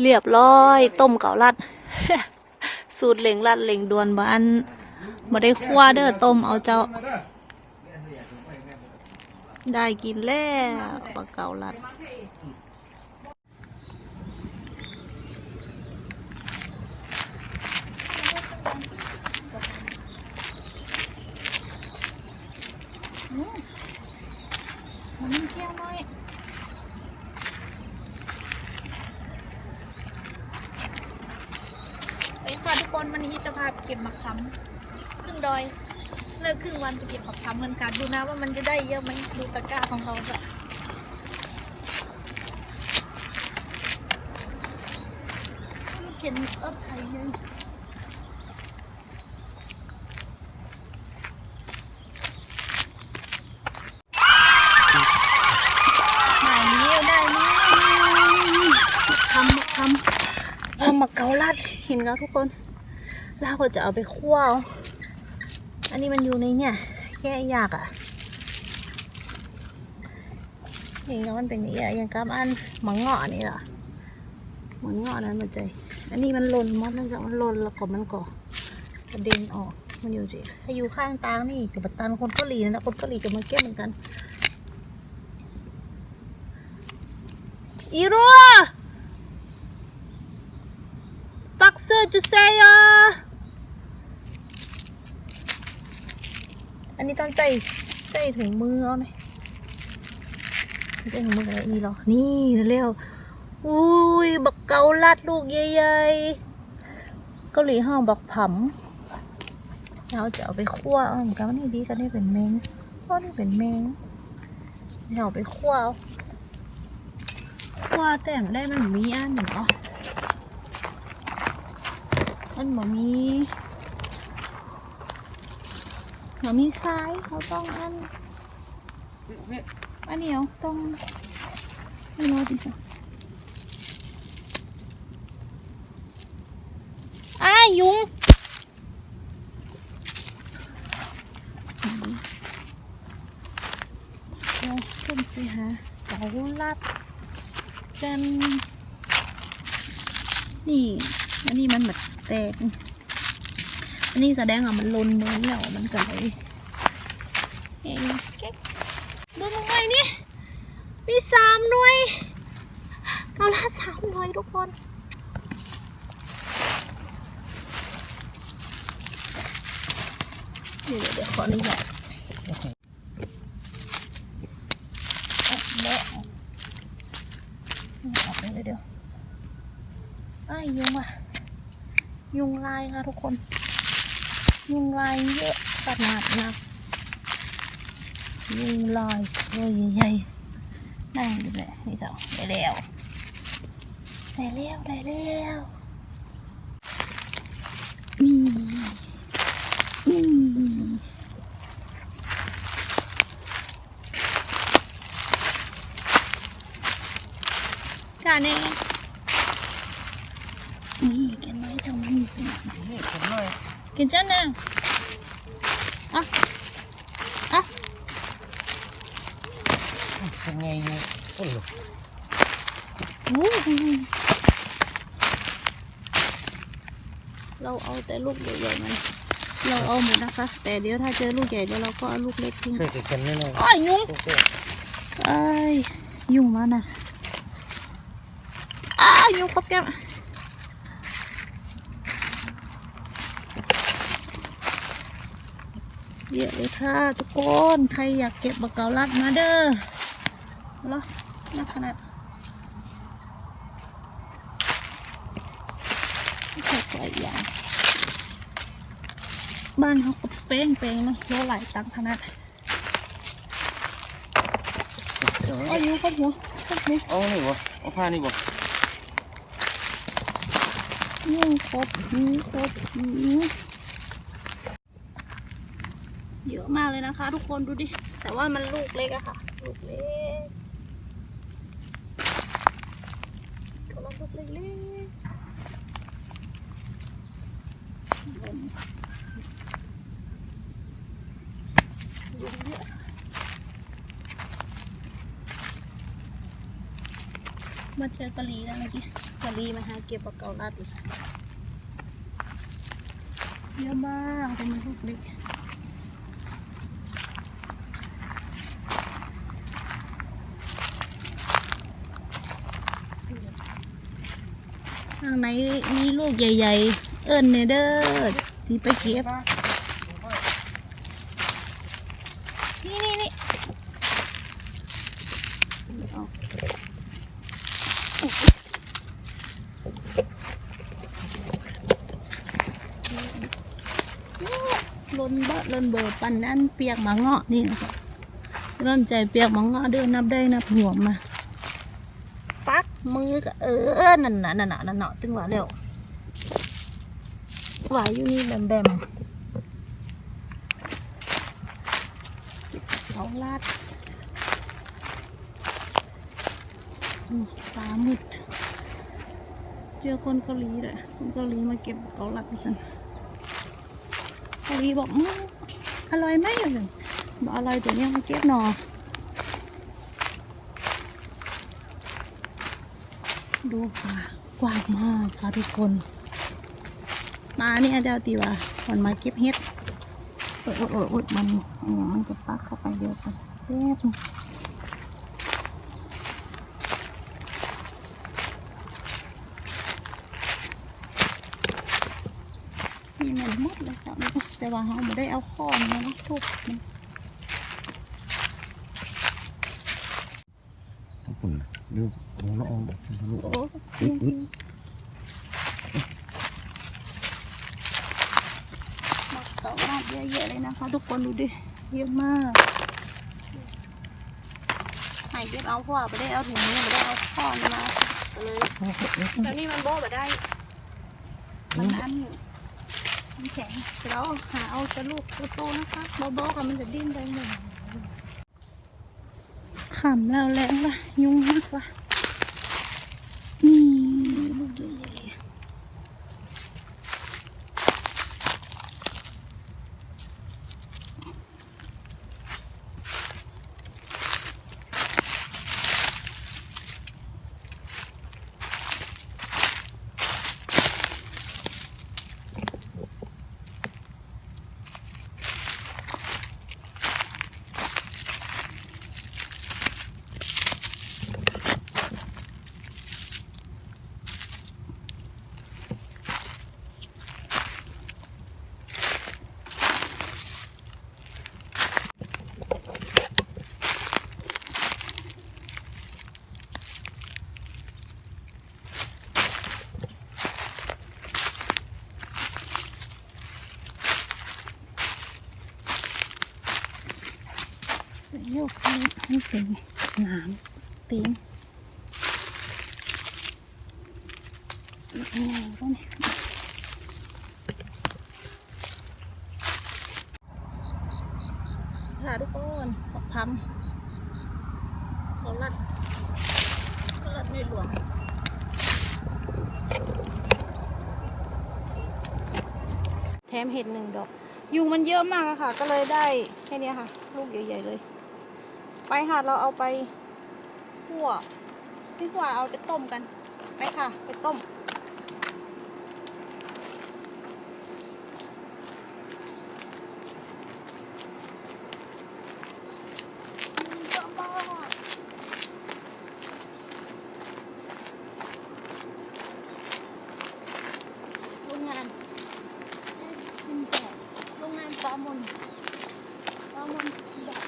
เรียบร้อย ต้มเกาลัด สูตรเหล่งลัดเหล่งดวนบ้านมาได้คั่วเด้อต้มเอาเจ้า ได้กินแล้วปลาเกาลัดมันเที่ยวน้อย ไป ค่ะทุกคนวันนี้จะพาไปเก็บมะขามขึ้นดอยเลิกครึ่งวันไปเก็บมะขามกันกันดูนะว่ามันจะได้เยอะไหมดูตะกร้าของเราจะเข็นเออไทยเยอะได้นี้ได้นี้ทำมะขามเอามาเกา ลัดเห็นแล้วทุกคนแล้วก็จะเอาไปคั่วอันนี้มันอยู่ในเนี่ยแค่ยากอะเห็นแล้วมันเป็นอย่างเงี้อย่างกับอันหมังเงาะนี่เหรอหมังเงาะนั้นมันใจ อันนี้มันหล่นมดนั่นจากมันหล่นแล้วก็มันก็กระเด็นออกมันอยู่สิถ้าอยู่ข้างตางนี่กับตันคนเกาหลีนะคนเกาหลีจะมาเก็บเหมือนกันอีรัว จุเซยออันนี้ต้องใจใจถุงมือเอาหน่ยใจถุงมืออะไรนี่หรอ นี่เร็วอุ้ยบักเกาลัดลูกใหญ่ๆกาหลีห้องบักผำเราจะเอาไปคั่วเอาเหมือนกันนี่ดีก็ได้เป็นเมงก็นี่เป็นเมงเราเยวไปคั่วคั่วแต่มได้มันมีอันหนึ่งอ๋อ มันบ่มีบ่มีซ้ายเขาต้องอันอันเดียวต้องไม่รู้จริงๆอ้ายยุงเราขึ้นไปหาเสาลัดกันนี่ อันนี้มันแบบแตก อันนี้แสดงว่ามันลนมือแล้วมันก็เลยเอ้แก๊กดูหน่อยนี่มีสามหน่วยเกาลัดสามหน่วยทุกคนเดี๋ยวเดี๋ยวขออนุญาตเอาแม่เอาออกไปเดี๋ยวไอ้ยยุงอะ ยุงลายค่ะทุกคน ยุงลายเยอะขนาดนักยุงลายตัวใหญ่นั่งดูเลยนี่เจ้าได้แล้วได้แล้วได้แล้วนี่นี่การเอง นี่แกไม้เจ้ามัน นี่ผม หน่อยกินจ้านะอะอะเป็นไงอยู่โอ้โหโอ้ยเราเอาแต่ลูกใหญ่ๆมันเรา เอาหมดนะคะแต่เดี๋ยวถ้าเจอลูกใหญ่เดี๋ยวเราก็เอาลูกเล็กทิ้งช่วยกันนิดหน่อยอ้อยยุงโอเคไอ้ยยุงมาน่ะอ้ายยุงครบแก้มเยอะเลยค่ะทุกคน ใครอยากเก็บบักเกาลัดมาเด้อเหรอนักขนาดไม่ใช่ตัวอย่างบ้านเขาก็เป้งเป้งๆเนาะโลหลายตังค์ขนาดเดี๋ยวเอาอยู่ครับหัวครับหัวเอานี่บ่เอาผ้านี่บ่นี่ครบนี่ครบนี่เยอะ มากเลยนะคะ ทุกคนดูดิ แต่ว่ามันลูกเล็กอะค่ะ ลูกเล็กก็ลองลูกเล็กๆยุงเยอะมาเจอกะลีแล้วเมื่อกี้กะลีมาหาเก็บบักเกาลัดเลยเยอะมากเป็นลูกเล็กางในมีลูกใหญ่ ๆ เอิ้นเนเด้อสิไปเก็บ นี่นี่นี่เอาลนเบะลนเบอปันนั่นเปียกหมาเงาะนี่ริ่มใจเปียกหมาเงาะเดินนับได้นับหัวมา มือก็เออนั่นน่ะนั่นน่ะนั่นน่ะตึงหว่าเร็วหวายอยู่นี่แบมแบมเขาลาดอืมฟ้ามืดเจอคนเกาหลีเลยคนเกาหลีมาเก็บเขาลัดไปสันเกาหลีบอกอืมอร่อยไหมเลยบอกอร่อยแต่เนี้ยมาเก็บหนอ ดูค่ะกว้างมากค่ะทุกคน มาเนี่ยเจ้าตีว่าคนมาเก็บเห็ดเออเออเออมันอันนี้มันจะปักเข้าไปเดียวกันแป๊บมีเหมือนมดเลยครับแต่ว่าเราไม่ได้เอาข้อนมานะทุบมัน ต้องปุ่น เดี๋ยวมองละอองลูกโอ้หมดเต่าลาดเยอะๆเลยนะคะ ทุกคนดูดิ เยอะมากหายเก็บเอาเพราะว่าไม่ได้เอาถุงมือไม่ได้เอาข้อนมาเลยแบบนี้มันโบ้ไม่ได้ มันอันมันแข็งเราหาเอาจะลูกโตๆนะคะโบๆกับมันจะดิ้นไปหมด ขำแล้วแรงละยุ่งมากว่ะนี่ลูกใหญ่ๆโยกให้ให้ เป็นหนามตีนอีกแล้วนี่ค่ะทุกคนปักพัมเขาลัดเขาลัดไม่หลวมแถมเห็ดหนึ่งดอก ยุงมันเยอะมากอะค่ะ ก็เลยได้แค่นี้ค่ะ ลูกใหญ่ ๆ เลย ไปค่ะ เราเอาไปคั่วพี่ขวาเอาไปต้มกัน ไปค่ะ ไปต้ม โรงงานกินแต่โรงงานปลาหมนปลาหมนแบบ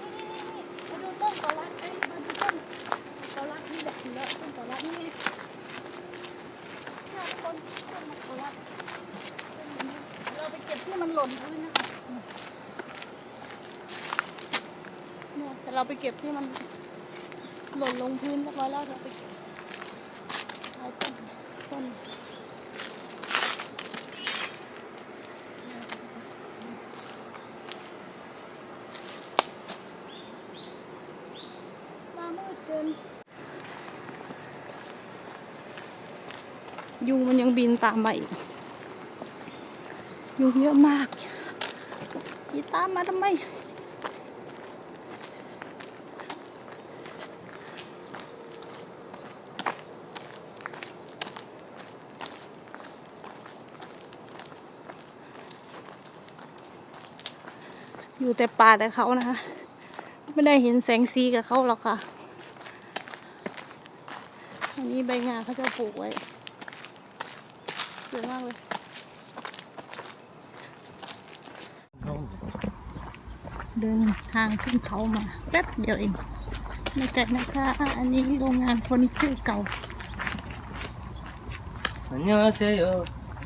นี่ๆๆมาดูต้นกอลัดเอ้ยมาดูต้นกอลัดนี่แบบนี้แล้วต้นกอลัดนี่ไงถ้าต้นต้นมะกอลัดต้นนี้เราไปเก็บที่มันหล่นพื้นนะคะเนี่ยแต่เรา ไปเก็บที่มันหล่นลงพื้นเรียบร้อยแล้วเราไปเก็บเอาต้นต้นมามืดเกินยุงมันยังบินตามมาอีกยุงเยอะมากยีตามมาทำไม อยู่แต่ป่าแต่เขานะคะ ไม่ได้เห็นแสงสีกับเขาหรอกค่ะ อันนี้ใบงาเขาจะปลูกไว้สวยมากเลยเดินทางขึ้นเขามาแป๊บเดียวเองไม่เกิดนะคะ อันนี้โรงงานเฟอร์นิเจอร์เก่า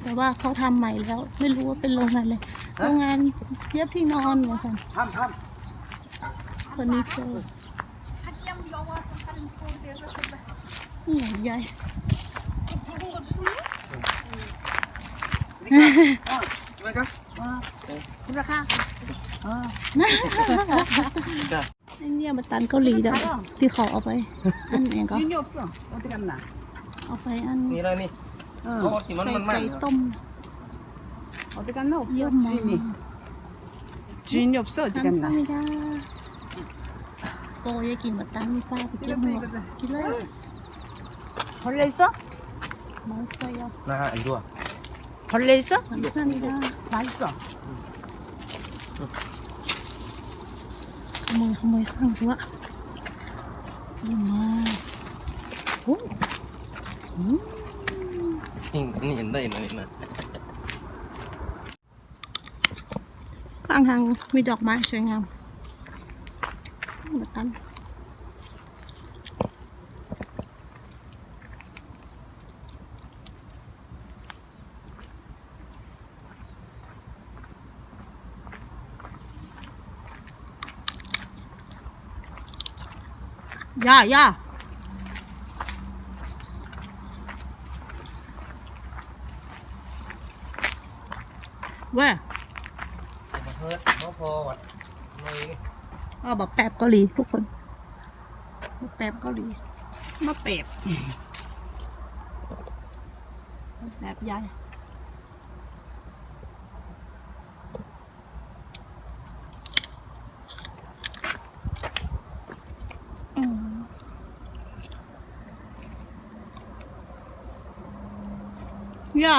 แต่ว่าเขาทำใหม่แล้ว ไม่รู้ว่าเป็นโรงงานเลย โรงงานเย็บที่นอนว่าสั่นทำทำเฟอร์นิเจอร์นี่ใหญ่คุณราคาไอ้เนี่ยมันตันเกาหลีด้ะที่เขาเอาไป อันเองก็เอาไปอันนี่อะไรนี่เขาสิมันมันไหมต้ม 어디 갔나 없어 엄마. 주인이 주인이 없어 어디 갔나 감사합니다. 뭐 얘기 뭐 땀이 빠지게 뭐 길러요. 벌레 있어? 뭐 맛있어요. 나안 좋아. 벌레 있어? 감사합니다. 맛있어. 어머 어머 향 좋아. 엄마. 오. 어? 음. 嗯，你那那那那。 ข้างทางมีดอกไม้สวยงามมาตันย่าย่าเว้ย มาเฮิร์ตมาพอวัดไม่ เอาแบบแปบเกาหลีทุกคนแบบแปบเกาหลี뭐 빼. แปบบใหญ่อืมย่า